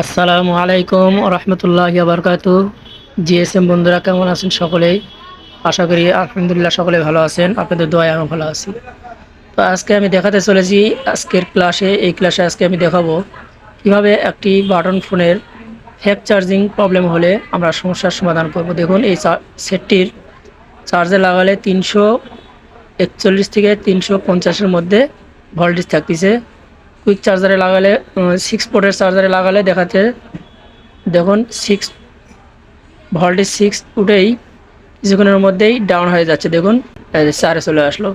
আসসালামু আলাইকুম রহমতুল্লাহ বারকাত জিএসএম বন্ধুরা, কেমন আছেন সকলেই? আশা করি আলহামদুলিল্লাহ সকলে ভালো আছেন। আপনাদের দোয়ায় আমি ভালো আছি। তো আজকে আমি দেখাতে চলেছি, আজকের ক্লাসে, এই ক্লাসে আজকে আমি দেখাবো কীভাবে একটি বাটন ফোনের ফ্যাক চার্জিং প্রবলেম হলে আমরা সমস্যার সমাধান করব। দেখুন, এই সেটটির চার্জে লাগালে তিনশো একচল্লিশ থেকে তিনশো পঞ্চাশের মধ্যে ভোল্টেজ থাকতেছে। কুইক চার্জারে লাগালে সিক্স পোর্টের চার্জারে লাগালে দেখাচ্ছে, দেখুন সিক্স ভোল্টেজ সিক্স উঠেই কিছুক্ষণের মধ্যেই ডাউন হয়ে যাচ্ছে, দেখুন চারে চলে আসলো।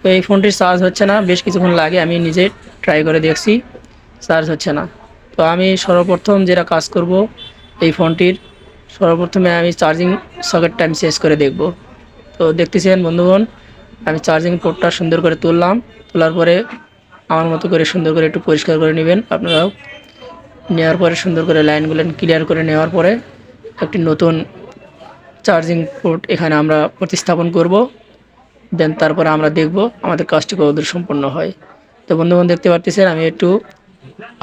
তো এই ফোনটির চার্জ হচ্ছে না, বেশ কিছুক্ষণ লাগে, আমি নিজে ট্রাই করে দেখছি চার্জ হচ্ছে না। তো আমি সর্বপ্রথম যেটা কাজ করব, এই ফোনটির, সর্বপ্রথমে আমি চার্জিং সকেটটা আমি শেষ করে দেখব। তো দেখতেছেন বন্ধুগণ, আমি চার্জিং পোর্টটা সুন্দর করে তুললাম, তোলার পরে আমার মতো করে সুন্দর করে একটু পরিষ্কার করে নেবেন আপনারাও। নেওয়ার পরে সুন্দর করে লাইনগুলো ক্লিয়ার করে নেওয়ার পরে একটি নতুন চার্জিং পোর্ট এখানে আমরা প্রতিস্থাপন করব। দেন তারপরে আমরা দেখব আমাদের কাজটি কতদূর সম্পন্ন হয়। তো বন্ধুগণ দেখতে পারতেছেন, আমি একটু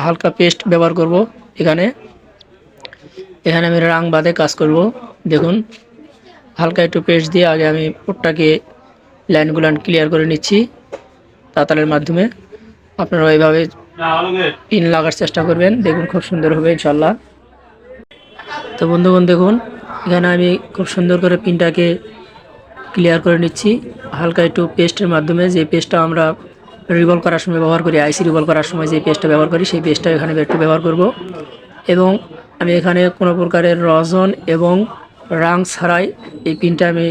হালকা পেস্ট ব্যবহার করব এখানে। এখানে আমি রাং বাদে কাজ করব। দেখুন, হালকা একটু পেস্ট দিয়ে আগে আমি পোর্টটাকে লাইনগুলো ক্লিয়ার করে নিচ্ছি। তাতালের মাধ্যমে। আপনারা এইভাবে পিন লাগার চেষ্টা করবেন দেখুন খুব সুন্দর হবে ইনশাল্লাহ তো বন্ধুগণ দেখুন এখানে আমি খুব সুন্দর করে পিনটাকে ক্লিয়ার করে নিচ্ছি। হালকা একটু পেস্টের মাধ্যমে যে পেস্টটা আমরা রিভলভ করার সময় ব্যবহার করি আইসি রিভলভ করার সময় যে পেস্টটা ব্যবহার করি সেই পেস্টটা এখানে একটু ব্যবহার করব। এবং আমি এখানে কোনো প্রকারের রজন এবং রাং ছাড়াই এই পিনটা আমি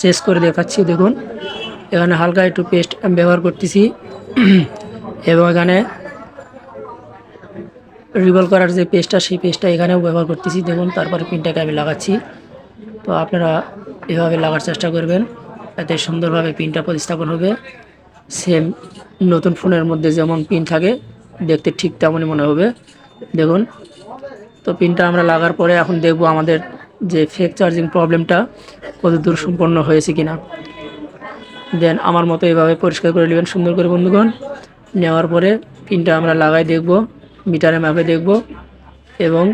চেস করে দেখাচ্ছি দেখুন। এখানে হালকা একটু পেস্ট আমি ব্যবহার করতেছি। এবং এখানে রিভলভ করার যে পেস্টটা সেই পেস্টটা এখানেও ব্যবহার করতেছি। দেখুন, তারপরে পিনটাকে আমি লাগাচ্ছি। তো আপনারা এভাবে লাগার চেষ্টা করবেন। এতে সুন্দরভাবে পিনটা প্রতিস্থাপন হবে। সেম নতুন ফোনের মধ্যে যেমন পিন থাকে, দেখতে ঠিক তেমনই মনে হবে। দেখুন, তো পিনটা আমরা লাগার পরে এখন দেখব আমাদের যে ফেক চার্জিং প্রবলেমটা কত দূর সম্পন্ন হয়েছে কিনা। দেন আমার মতো এভাবে পরিষ্কার করে নেবেন, সুন্দর করে বন্ধুগণ। নেওয়ার পরে পিনটা আমরা লাগাই দেখব, মিটারে মাপে দেখব এবং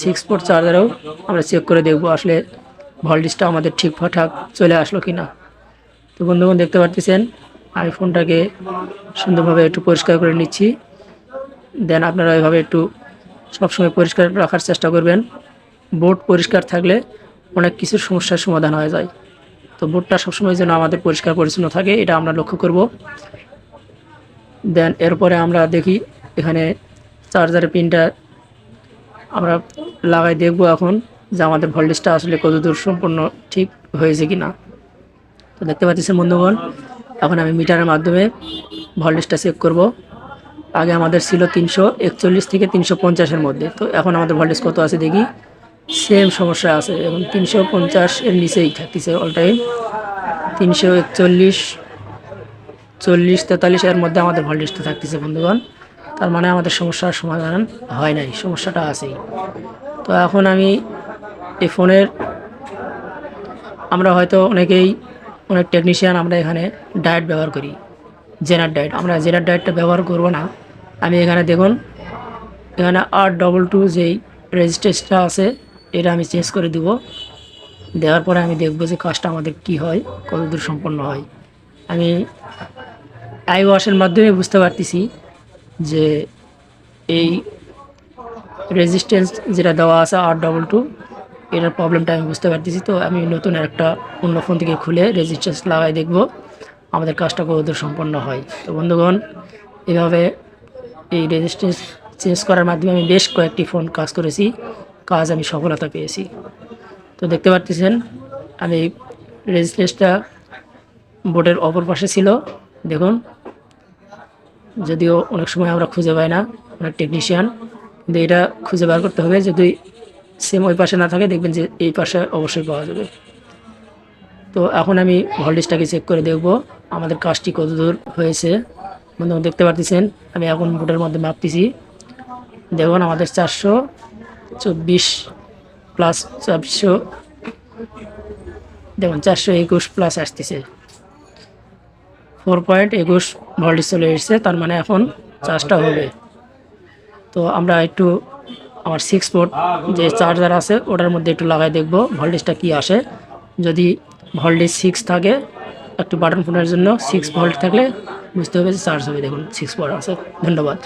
সিক্স পোর্ট চার্জারেও আমরা চেক করে দেখব আসলে ভোল্টেজটা আমাদের ঠিকঠাক চলে আসলো কি না তো বন্ধুগণ দেখতে পারতেছেন আইফোনটাকে সুন্দরভাবে একটু পরিষ্কার করে নিচ্ছি। দেন আপনারা এভাবে একটু সবসময় পরিষ্কার রাখার চেষ্টা করবেন। বোর্ড পরিষ্কার থাকলে অনেক কিছু সমস্যার সমাধান হয়ে যায়। তো বোর্ডটা সবসময় যেন আমাদের পরিষ্কার পরিচ্ছন্ন থাকে, এটা আমরা লক্ষ্য করব। দেন এরপরে আমরা দেখি এখানে চার্জারের পিনটা আমরা লাগাই, দেখব এখন যে আমাদের ভোল্টেজটা আসলে কতদূর সম্পূর্ণ ঠিক হয়েছে কি না তো দেখতে পাচ্ছেন বন্ধুগণ, এখন আমি মিটারের মাধ্যমে ভোল্টেজটা চেক করব। আগে আমাদের ছিল তিনশো একচল্লিশ থেকে তিনশো পঞ্চাশের মধ্যে। তো এখন আমাদের ভোল্টেজ কত আছে দেখি? সেম সমস্যা আছে। এবং তিনশো পঞ্চাশ এর নিচেই থাকতেছে অল টাইম তিনশো একচল্লিশ চল্লিশ, তেতাল্লিশ এর মধ্যে আমাদের ভোল্টেজটা থাকতেছে বন্ধুগণ। তার মানে আমাদের সমস্যার সমাধান হয় নাই, সমস্যাটা আছেই। তো এখন আমি এই ফোনের আমরা হয়তো অনেকেই, অনেক টেকনিশিয়ান আমরা এখানে ডায়েট ব্যবহার করি জেনার ডায়েট আমরা জেনার ডায়েটটা ব্যবহার করব না। আমি এখানে দেখুন, এখানে আর ডবল টু যেই রেজিস্ট্রেসটা আছে, এটা আমি চেঞ্জ করে দিব। দেওয়ার পরে আমি দেখব যে কাজটা আমাদের কি হয়, কতদূর সম্পন্ন হয়। আমি আই ওয়াশের মাধ্যমে বুঝতে পারতেছি যে এই রেজিস্ট্যান্স যেটা দেওয়া আছে আর ডবল টু এটার প্রবলেমটা আমি বুঝতে পারতেছি। তো আমি নতুন একটা অন্য ফোন থেকে খুলে রেজিস্ট্যান্স লাগাই দেখব আমাদের কাজটা কতদূর সম্পন্ন হয়। তো বন্ধুগণ, এভাবে এই রেজিস্ট্যান্স চেঞ্জ করার মাধ্যমে আমি বেশ কয়েকটি ফোন কাজ করেছি, কাজ আমি সফলতা পেয়েছি। তো দেখতে পারতেছেন, আমি রেজিস্ট্যান্সটা বোর্ডের অপর পাশে ছিল। দেখুন যদিও অনেক সময় আমরা খুঁজে পাই না, অনেক টেকনিশিয়ান কিন্তু এটা খুঁজে বার করতে হবে। যদি সেম ওই পাশে না থাকে, দেখবেন যে এই পাশে অবশ্যই পাওয়া যাবে। তো এখন আমি ভোল্টেজটাকে চেক করে দেখব, আমাদের কাজটি কত দূর হয়েছে। বন্ধু দেখতে পারতেছেন, আমি এখন বোর্ডের মধ্যে মাপতেছি। দেখুন, আমাদের চারশো চব্বিশ প্লাস চারশো, দেখুন, চারশো একুশ প্লাস আসতেছে। ফোর পয়েন্ট একুশ ভোল্টেজ চলে এসেছে, তার মানে এখন চার্জটা হবে। তো আমরা একটু আমার সিক্স পোর্ট যে চার্জার আছে, ওটার মধ্যে একটু লাগাই দেখব ভোল্টেজটা কি আসে। যদি ভোল্টেজ সিক্স থাকে, একটু বাটন ফোনের জন্য সিক্স ভোল্ট থাকলে বুঝতে হবে যে চার্জ হবে। দেখুন সিক্স ফোর আছে। ধন্যবাদ।